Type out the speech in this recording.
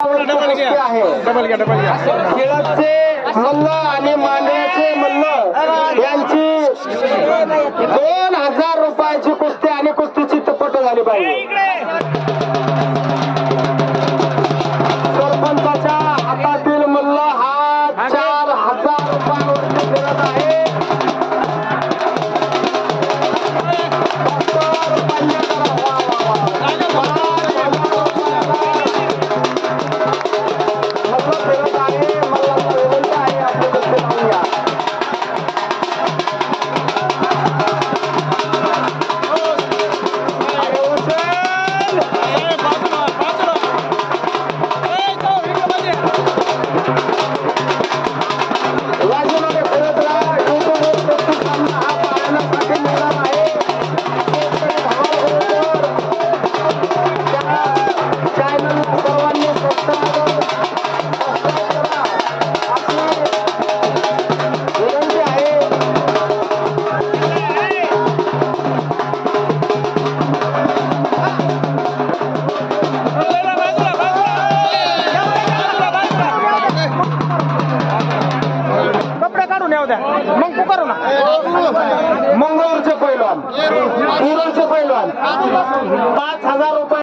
कुस्ती आहे. डबल घ्या डबल घ्या. खेळाचे मल्ल आणि मांडव्याचे मल्ल यांची दोन हजार रुपयाची कुस्ती आणि कुस्तीची तपट झाली पाहिजे सरपंचाच्या हातातील मल्ल हा चार हजार रुपयावरती खेळत आहे. कपडे द्या. मग करू ना मंगळूरचे पैलवान उरणचे पैलवान. पाच हजार रुपये